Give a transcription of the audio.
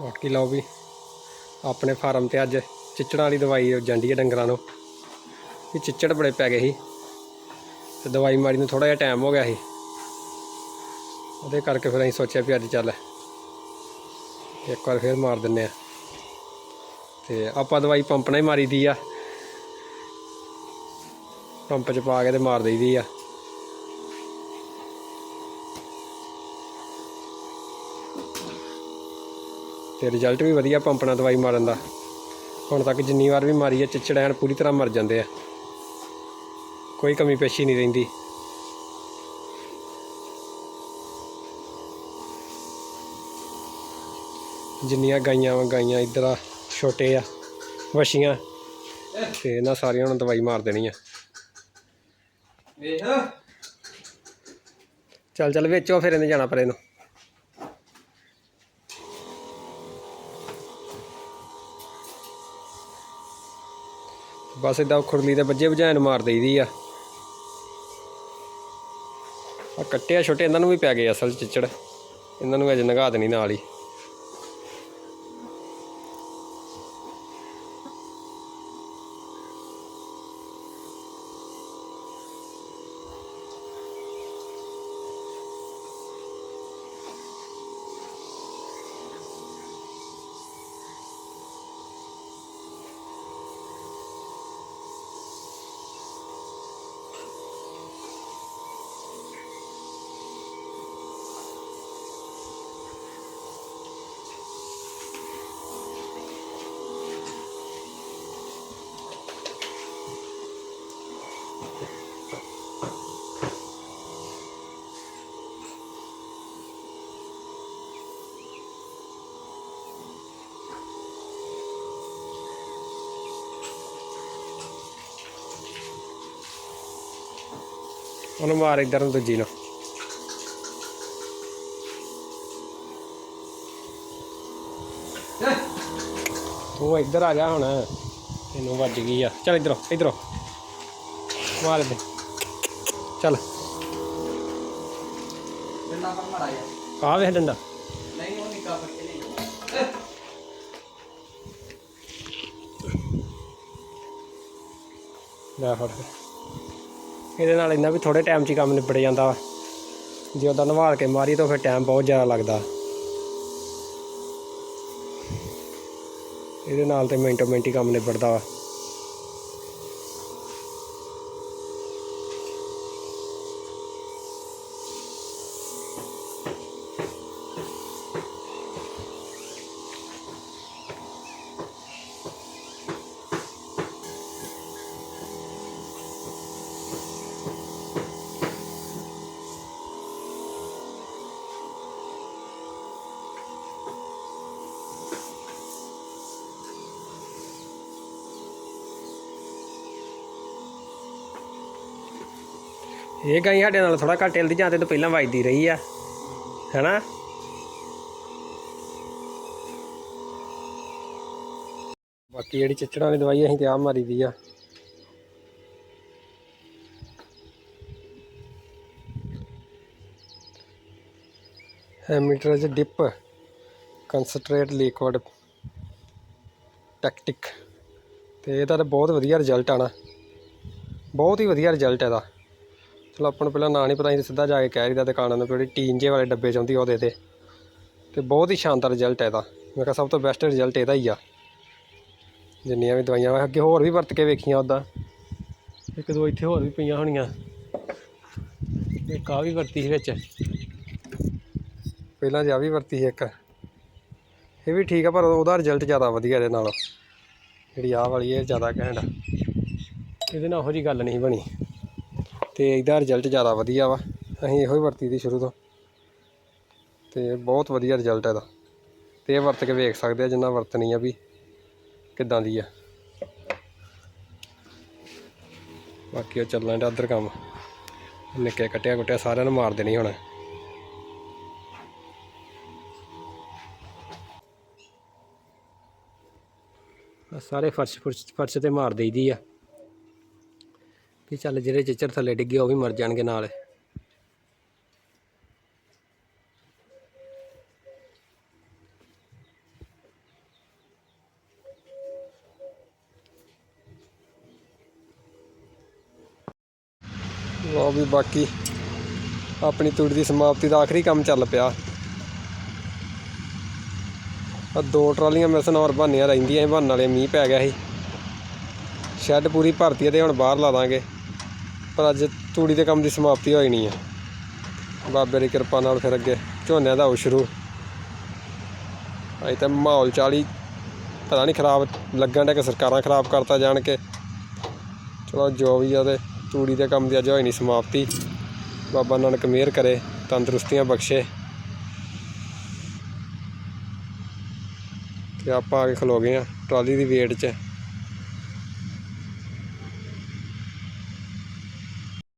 ਬਾਕੀ ਲਓ ਵੀ, ਆਪਣੇ ਫਾਰਮ ਤੇ ਅੱਜ ਚਿੱਚੜਾਂ ਵਾਲੀ ਦਵਾਈ ਜਾਂਦੀ ਹੈ ਡੰਗਰਾਂ ਨੂੰ। ਵੀ ਚਿੱਚੜ ਬੜੇ ਪੈ ਗਏ ਸੀ ਤੇ ਦਵਾਈ ਮਾਰੀ ਨੂੰ ਥੋੜਾ ਜਿਹਾ ਟਾਈਮ ਹੋ ਗਿਆ ਸੀ। ਉਹਦੇ ਕਰਕੇ ਫਿਰ ਅਸੀਂ ਸੋਚਿਆ ਵੀ ਅੱਜ ਚੱਲ ਇੱਕ ਵਾਰ ਫਿਰ ਮਾਰ ਦਿੰਨੇ ਆ। ਤੇ ਆਪਾਂ ਦਵਾਈ ਪੰਪ ਨਾਲ ਹੀ ਮਾਰੀ ਦੀ ਆ। ਪੰਪ 'ਚ ਪਾ ਕੇ ਤੇ ਮਾਰ ਦਈਦੀ ਆ। ਤੇ ਰਿਜ਼ਲਟ ਵੀ ਵਧੀਆ ਪੰਪ ਨਾਲ ਦਵਾਈ ਮਾਰਨ ਦਾ। ਹੁਣ ਤੱਕ ਜਿੰਨੀ ਵਾਰ ਵੀ ਮਾਰੀ ਹੈ ਚਿੱਚੜ ਐਨ ਪੂਰੀ ਤਰ੍ਹਾਂ ਮਰ ਜਾਂਦੇ ਆ। ਕੋਈ ਕਮੀ ਪੇਸ਼ੀ ਨਹੀਂ ਰਹਿੰਦੀ। ਜਿੰਨੀਆਂ ਗਾਈਆਂ ਵਾ ਗਾਈਆਂ ਇੱਧਰ ਆ ਛੋਟੇ ਆ ਵਸ਼ੀਆਂ ਤੇ ਇਹਨਾਂ ਸਾਰੀਆਂ ਨੂੰ ਦਵਾਈ ਮਾਰ ਦੇਣੀ ਆ। ਵੇਖ। ਚੱਲ ਚੱਲ ਵੇਚੋ ਫਿਰ ਇਹਨੇ ਜਾਣਾ ਪਰੇ ਨੂੰ। ਬਸ ਇਦਾਂ ਖੁਰਲੀ ਦੇ ਵੱਜੇ ਵਜਾਇਨ ਮਾਰ ਦੇਈਦੀ ਆ। ਆ ਕੱਟਿਆ ਛੋਟੇ ਇਹਨਾਂ ਨੂੰ ਵੀ ਪੈ ਗਏ ਅਸਲ ਚਿੱਚੜ। ਇਹਨਾਂ ਨੂੰ ਅਜੇ ਨਗਾ ਦੇਣੀ ਨਾਲ ਹੀ। ਉਹਨੂੰ ਮਾਰ ਇੱਧਰ ਨੂੰ ਦੂਜੀ ਨੂੰ। ਤੂੰ ਇੱਧਰ ਆ ਜਾ ਹੁਣ। ਇਹਨੂੰ ਵੱਜ ਗਈ ਆ। ਚੱਲ ਇੱਧਰੋਂ ਇੱਧਰੋਂ। ਮਾਰ ਦੇ। ਚੱਲ। ਡੰਡਾ ਪਰ ਯਾਰ ਆ ਵੇਖ ਡੰਡਾ। ਨਹੀਂ ਉਹ ਨਿੱਕਾ ਫੜ ਕੇ ਨਹੀਂ ਲੈ ਫੜ ਫਿਰ। ਇਹਦੇ ਨਾਲ ਇੰਨਾ ਵੀ ਥੋੜੇ ਟਾਈਮ 'ਚ ਹੀ ਕੰਮ ਨਿਬੜ ਜਾਂਦਾ ਜੇ ਉਹਦਾ ਨਵਾਲ ਕੇ ਮਾਰੀ ਤਾਂ ਫਿਰ ਟਾਈਮ ਬਹੁਤ ਜ਼ਿਆਦਾ ਲੱਗਦਾ। ਇਹਦੇ ਨਾਲ ਤੇ ਮਿੰਟੋ ਮਿੰਟ ਹੀ ਕੰਮ ਨਿਬੜਦਾ ਵਾ। ਇਹ ਗਾਈ ਸਾਡੇ ਨਾਲ ਥੋੜਾ ਘੱਟ ਹਿਲਦੀ, ਜਾਂ ਤੇ ਤੋਂ ਪਹਿਲਾਂ ਵੱਜਦੀ ਰਹੀ ਆ, ਹੈਨਾ? ਬਾਕੀ ਜਿਹੜੀ ਚਿੱਚੜਾਂ ਵਾਲੀ ਦਵਾਈ ਅਸੀਂ ਤੇ ਆਪ ਮਾਰੀ ਦੀ ਆ। ਹੈਮੀਟਰ ਚ ਡਿਪ ਕਨਸੈਂਟਰੇਟ ਲਿਕਵਿਡ ਟੈਕਟਿਕ ਤੇ ਇਹਦਾ ਤਾਂ ਬਹੁਤ ਵਧੀਆ ਰਿਜ਼ਲਟ ਆਣਾ ਬਹੁਤ ਹੀ ਵਧੀਆ ਰਿਜ਼ਲਟ ਇਹਦਾ। ਚਲੋ ਆਪਾਂ ਨੂੰ ਪਹਿਲਾਂ ਨਾਂ ਨਹੀਂ ਪਤਾ ਸੀ ਸਿੱਧਾ ਜਾ ਕੇ ਕਹਿ ਰਹੀ ਦਾ ਦੁਕਾਨਾਂ ਨੂੰ ਕਿਹੜੀ ਟੀਨ ਜੇ ਵਾਲੇ ਡੱਬੇ ਚਾਹੁੰਦੀ ਉਹ ਦੇ ਦੇ ਤੇ। ਬਹੁਤ ਹੀ ਸ਼ਾਨਦਾਰ ਰਿਜ਼ਲਟ ਹੈ ਇਹਦਾ। ਮੈਂ ਕਿਹਾ ਸਭ ਤੋਂ ਬੈਸਟ ਰਿਜ਼ਲਟ ਇਹਦਾ ਹੀ ਆ। ਜਿੰਨੀਆਂ ਵੀ ਦਵਾਈਆਂ ਮੈਂ ਅੱਗੇ ਹੋਰ ਵੀ ਵਰਤ ਕੇ ਵੇਖੀਆਂ ਉੱਦਾਂ ਇੱਕ ਦੋ ਇੱਥੇ ਹੋਰ ਵੀ ਪਈਆਂ ਹੋਣੀਆਂ। ਇੱਕ ਆ ਵੀ ਵਰਤੀ ਸੀ ਵਿੱਚ। ਪਹਿਲਾਂ ਜਾ ਵੀ ਵਰਤੀ ਸੀ ਇੱਕ। ਇਹ ਵੀ ਠੀਕ ਆ, ਪਰ ਉਹਦਾ ਰਿਜ਼ਲਟ ਜ਼ਿਆਦਾ ਵਧੀਆ ਇਹਦੇ ਨਾਲੋਂ। ਜਿਹੜੀ ਆਹ ਵਾਲੀ ਇਹ ਜ਼ਿਆਦਾ ਘੈਂਟ ਆ। ਇਹਦੇ ਨਾਲ ਉਹੋ ਜੀ ਗੱਲ ਨਹੀਂ ਬਣੀ। ਤੇ ਇਹਦਾ ਰਿਜ਼ਲਟ ਜ਼ਿਆਦਾ ਵਧੀਆ ਵਾ। ਅਸੀਂ ਇਹੋ ਹੀ ਵਰਤੀ ਦੀ ਸ਼ੁਰੂ ਤੋਂ। ਤੇ ਬਹੁਤ ਵਧੀਆ ਰਿਜ਼ਲਟ ਇਹਦਾ। ਤੇ ਇਹ ਵਰਤ ਕੇ ਵੇਖ ਸਕਦੇ ਆ ਜਿੰਨਾ ਵਰਤਣੀ ਆ ਵੀ ਕਿੱਦਾਂ ਦੀ ਆ। ਬਾਕੀ ਉਹ ਚੱਲਣਾ ਦਾ ਅਦਰ ਕੰਮ। ਨਿੱਕੇ ਕੱਟਿਆ ਕੁੱਟਿਆ ਸਾਰਿਆਂ ਨੂੰ ਮਾਰ ਦੇਣੀ ਹੁਣ। ਸਾਰੇ ਫਰਸ਼ ਫੁਰਸ਼ ਫਰਸ਼ ਤੇ ਮਾਰ ਦੇਈਦੀ ਆ। ਕਿ ਚੱਲ ਜਿਹੜੇ ਚਿੱਚਰ ਥੱਲੇ ਡਿੱਗੇ ਉਹ ਵੀ ਮਰ ਜਾਣਗੇ ਨਾਲ। ਉਹ ਵੀ ਬਾਕੀ ਆਪਣੀ ਤੂੜੀ ਦੀ ਸਮਾਪਤੀ ਦਾ ਆਖਰੀ ਕੰਮ ਚੱਲ ਪਿਆ। ਆ ਦੋ ਟਰਾਲੀਆਂ ਮਿਲਸਨ ਔਰ ਬੰਨਿਆ ਰਹਿੰਦੀਆਂ ਸੀ ਬੰਨ ਵਾਲੇ ਮੀਂਹ ਪੈ ਗਿਆ ਸੀ। ਸ਼ੈੱਡ ਪੂਰੀ ਭਰਤੀ ਤੇ ਹੁਣ ਬਾਹਰ ਲਾ ਦਾਂਗੇ। ਪਰ ਅੱਜ ਤੂੜੀ ਦੇ ਕੰਮ ਦੀ ਸਮਾਪਤੀ ਹੋਈ ਨਹੀਂ ਹੈ ਬਾਬੇ ਦੀ ਕਿਰਪਾ ਨਾਲ ਫਿਰ ਅੱਗੇ ਝੋਨਿਆਂ ਦਾ ਹੋ ਸ਼ੁਰੂ। ਅਜੇ ਤਾਂ ਮਾਹੌਲ ਚਾਲੀ ਪਤਾ ਨਹੀਂ ਖਰਾਬ ਲੱਗਣ ਦਾ ਕਿ ਸਰਕਾਰਾਂ ਖਰਾਬ ਕਰਤਾ ਜਾਣ ਕੇ ਚਲੋ ਜੋ ਵੀ ਆ ਉਹਦੇ ਤੂੜੀ ਦੇ ਕੰਮ ਦੀ ਅੱਜ ਹੋਈ ਨਹੀਂ ਸਮਾਪਤੀ। ਬਾਬਾ ਨਾਨਕ ਮਿਹਰ ਕਰੇ, ਤੰਦਰੁਸਤੀਆਂ ਬਖਸ਼ੇ। ਤੇ ਆਪਾਂ ਆ ਕੇ ਖਲੋ ਗਏ ਆ ਟਰਾਲੀ ਦੀ ਵੇਟ 'ਚ।